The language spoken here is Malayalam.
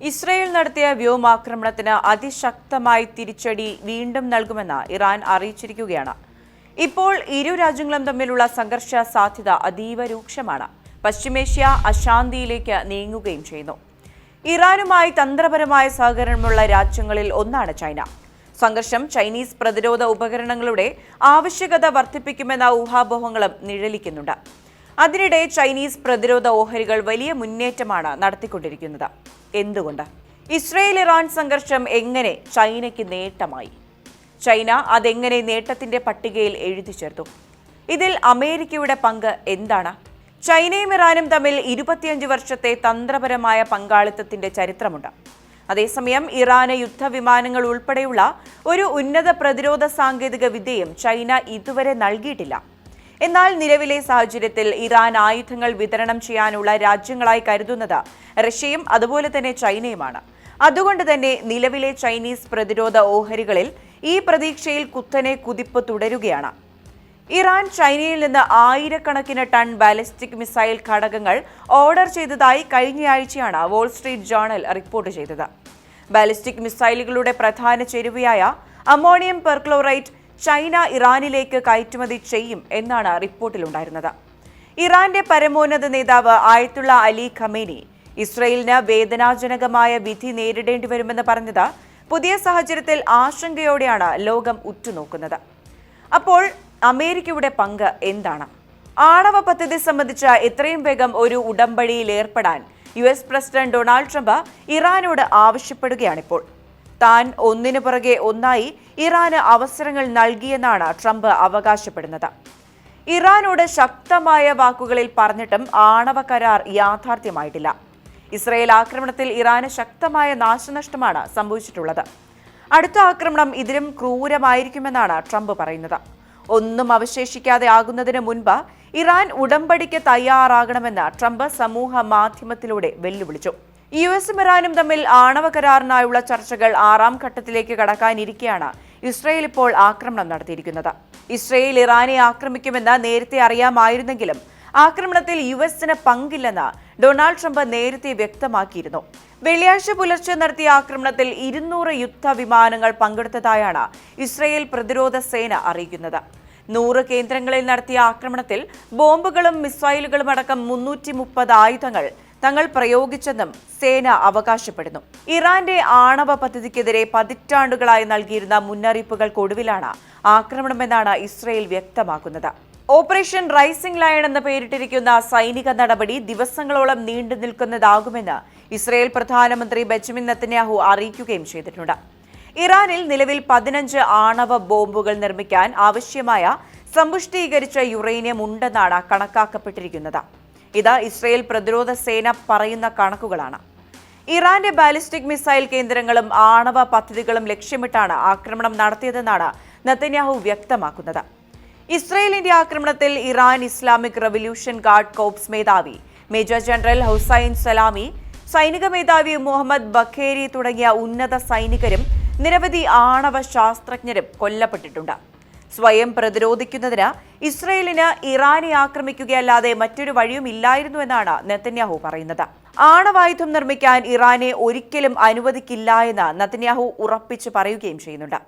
ഇസ്രയേൽ നടത്തിയ വ്യോമാക്രമണത്തിന് അതിശക്തമായി തിരിച്ചടി വീണ്ടും നൽകുമെന്ന് ഇറാൻ അറിയിച്ചിരിക്കുകയാണ്. ഇപ്പോൾ ഇരു രാജ്യങ്ങളും തമ്മിലുള്ള സംഘർഷ സാധ്യത അതീവ രൂക്ഷമാണ്. പശ്ചിമേഷ്യ അശാന്തിയിലേക്ക് നീങ്ങുകയും ചെയ്യുന്നു. ഇറാനുമായി തന്ത്രപരമായ സഹകരണമുള്ള രാജ്യങ്ങളിൽ ഒന്നാണ് ചൈന. സംഘർഷം ചൈനീസ് പ്രതിരോധ ഉപകരണങ്ങളുടെ ആവശ്യകത വർദ്ധിപ്പിക്കുമെന്ന ഊഹാപോഹങ്ങളും നിഴലിക്കുന്നുണ്ട്. അതിനിടെ ചൈനീസ് പ്രതിരോധ ഓഹരികൾ വലിയ മുന്നേറ്റമാണ് നടത്തിക്കൊണ്ടിരിക്കുന്നത്. എന്തുകൊണ്ട്? ഇസ്രയേൽ ഇറാൻ സംഘർഷം എങ്ങനെ ചൈനയ്ക്ക് നേട്ടമായി? ചൈന അതെങ്ങനെ നേട്ടത്തിന്റെ പട്ടികയിൽ എഴുതി ചേർത്തു? ഇതിൽ അമേരിക്കയുടെ പങ്ക് എന്താണ്? ചൈനയും ഇറാനും തമ്മിൽ ഇരുപത്തിയഞ്ച് വർഷത്തെ തന്ത്രപരമായ പങ്കാളിത്തത്തിന്റെ ചരിത്രമുണ്ട്. അതേസമയം ഇറാന് യുദ്ധവിമാനങ്ങൾ ഉൾപ്പെടെയുള്ള ഒരു ഉന്നത പ്രതിരോധ സാങ്കേതിക വിദ്യയും ചൈന ഇതുവരെ നൽകിയിട്ടില്ല. എന്നാൽ നിലവിലെ സാഹചര്യത്തിൽ ഇറാൻ ആയുധങ്ങൾ വിതരണം ചെയ്യാനുള്ള രാജ്യങ്ങളായി കരുതുന്നത് റഷ്യയും അതുപോലെ തന്നെ ചൈനയുമാണ്. അതുകൊണ്ട് തന്നെ നിലവിലെ ചൈനീസ് പ്രതിരോധ ഓഹരികളിൽ ഈ പ്രതീക്ഷയിൽ കുത്തനെ കുതിപ്പ് തുടരുകയാണ്. ഇറാൻ ചൈനയിൽ നിന്ന് ആയിരക്കണക്കിന് ടൺ ബാലിസ്റ്റിക് മിസൈൽ ഘടകങ്ങൾ ഓർഡർ ചെയ്തതായി കഴിഞ്ഞയാഴ്ചയാണ് വോൾസ്ട്രീറ്റ് ജേണൽ റിപ്പോർട്ട് ചെയ്തത്. ബാലിസ്റ്റിക് മിസൈലുകളുടെ പ്രധാന ചേരുവയായ അമോണിയം പെർക്ലോറൈറ്റ് ചൈന ഇറാനിലേക്ക് കയറ്റുമതി ചെയ്യും എന്നാണ് റിപ്പോർട്ടിലുണ്ടായിരുന്നത്. ഇറാന്റെ പരമോന്നത നേതാവ് ആയത്തുള്ള അലി ഖമേനി ഇസ്രയേലിന് വേദനാജനകമായ വിധി നേരിടേണ്ടി വരുമെന്ന് പറഞ്ഞത് പുതിയ സാഹചര്യത്തിൽ ആശങ്കയോടെയാണ് ലോകം ഉറ്റുനോക്കുന്നത്. അപ്പോൾ അമേരിക്കയുടെ പങ്ക് എന്താണ്? ആണവ പദ്ധതി സംബന്ധിച്ച എത്രയും വേഗം ഒരു ഉടമ്പടിയിൽ ഏർപ്പെടാൻ U S president Donald Trump ഇറാനോട് ആവശ്യപ്പെടുകയാണിപ്പോൾ. താൻ ഒന്നിനു പുറകെ ഒന്നായി ഇറാന് അവസരങ്ങൾ നൽകിയെന്നാണ് ട്രംപ് അവകാശപ്പെടുന്നത്. ഇറാനോട് ശക്തമായ വാക്കുകളിൽ പറഞ്ഞിട്ടും ആണവ കരാർ യാഥാർത്ഥ്യമായിട്ടില്ല. ഇസ്രയേൽ ആക്രമണത്തിൽ ഇറാന് ശക്തമായ നാശനഷ്ടമാണ് സംഭവിച്ചിട്ടുള്ളത്. അടുത്ത ആക്രമണം ഇതിലും ക്രൂരമായിരിക്കുമെന്നാണ് ട്രംപ് പറയുന്നത്. ഒന്നും അവശേഷിക്കാതെ ആകുന്നതിന് മുൻപ് ഇറാൻ ഉടമ്പടിക്ക് തയ്യാറാകണമെന്ന് ട്രംപ് സമൂഹ മാധ്യമത്തിലൂടെ വെല്ലുവിളിച്ചു. യു എസും ഇറാനും തമ്മിൽ ആണവ കരാറിനായുള്ള ചർച്ചകൾ ആറാം ഘട്ടത്തിലേക്ക് കടക്കാനിരിക്കെയാണ് ഇസ്രയേൽ ഇപ്പോൾ ആക്രമണം നടത്തിയിരിക്കുന്നത്. ഇസ്രയേൽ ഇറാനെ ആക്രമിക്കുമെന്ന് നേരത്തെ അറിയാമായിരുന്നെങ്കിലും ആക്രമണത്തിൽ യു എസിന് പങ്കില്ലെന്ന് ഡൊണാൾഡ് ട്രംപ് നേരത്തെ വ്യക്തമാക്കിയിരുന്നു. വെള്ളിയാഴ്ച പുലർച്ചെ നടത്തിയ ആക്രമണത്തിൽ ഇരുന്നൂറ് യുദ്ധ വിമാനങ്ങൾ പങ്കെടുത്തതായാണ് ഇസ്രയേൽ പ്രതിരോധ സേന അറിയിക്കുന്നത്. നൂറ് കേന്ദ്രങ്ങളിൽ നടത്തിയ ആക്രമണത്തിൽ ബോംബുകളും മിസൈലുകളും അടക്കം മുന്നൂറ്റി മുപ്പത് ആയുധങ്ങൾ തങ്ങൾ പ്രയോഗിച്ചെന്നും സേന അവകാശപ്പെടുന്നു. ഇറാന്റെ ആണവ പദ്ധതിക്കെതിരെ പതിറ്റാണ്ടുകളായി നൽകിയിരുന്ന മുന്നറിയിപ്പുകൾക്കൊടുവിലാണ് ആക്രമണമെന്നാണ് ഇസ്രയേൽ വ്യക്തമാക്കുന്നത്. ഓപ്പറേഷൻ റൈസിംഗ് ലയൺ എന്ന് പേരിട്ടിരിക്കുന്ന സൈനിക നടപടി ദിവസങ്ങളോളം നീണ്ടു നിൽക്കുന്നതാകുമെന്ന് ഇസ്രയേൽ പ്രധാനമന്ത്രി ബെഞ്ചമിൻ നത്തന്യാഹു അറിയിക്കുകയും ചെയ്തിട്ടുണ്ട്. ഇറാനിൽ നിലവിൽ പതിനഞ്ച് ആണവ ബോംബുകൾ നിർമ്മിക്കാൻ ആവശ്യമായ സമ്പുഷ്ടീകരിച്ച യുറേനിയം ഉണ്ടെന്നാണ് കണക്കാക്കപ്പെട്ടിരിക്കുന്നത്. ഇത് ഇസ്രയേൽ പ്രതിരോധ സേന പറയുന്ന കണക്കുകളാണ്. ഇറാന്റെ ബാലിസ്റ്റിക് മിസൈൽ കേന്ദ്രങ്ങളും ആണവ പദ്ധതികളും ലക്ഷ്യമിട്ടാണ് ആക്രമണം നടത്തിയതെന്നാണ് നത്തന്യാഹു വ്യക്തമാക്കുന്നത്. ഇസ്രയേലിന്റെ ആക്രമണത്തിൽ Iran Islamic Revolution Guard Corps മേധാവി മേജർ ജനറൽ ഹുസൈൻ സലാമി സൈനിക മേധാവി മുഹമ്മദ് ബഖേരി തുടങ്ങിയ ഉന്നത സൈനികരും നിരവധി ആണവ ശാസ്ത്രജ്ഞരും കൊല്ലപ്പെട്ടിട്ടുണ്ട്. സ്വയം പ്രതിരോധിക്കുന്നതിന് ഇസ്രയേലിന് ഇറാനെ ആക്രമിക്കുകയല്ലാതെ മറ്റൊരു വഴിയും ഇല്ലായിരുന്നു എന്നാണ് നെത്തന്യാഹു പറയുന്നത്. ആണവായുധം നിർമ്മിക്കാൻ ഇറാനെ ഒരിക്കലും അനുവദിക്കില്ല എന്ന് നെത്തന്യാഹു ഉറപ്പിച്ചു പറയുകയും ചെയ്യുന്നുണ്ട്.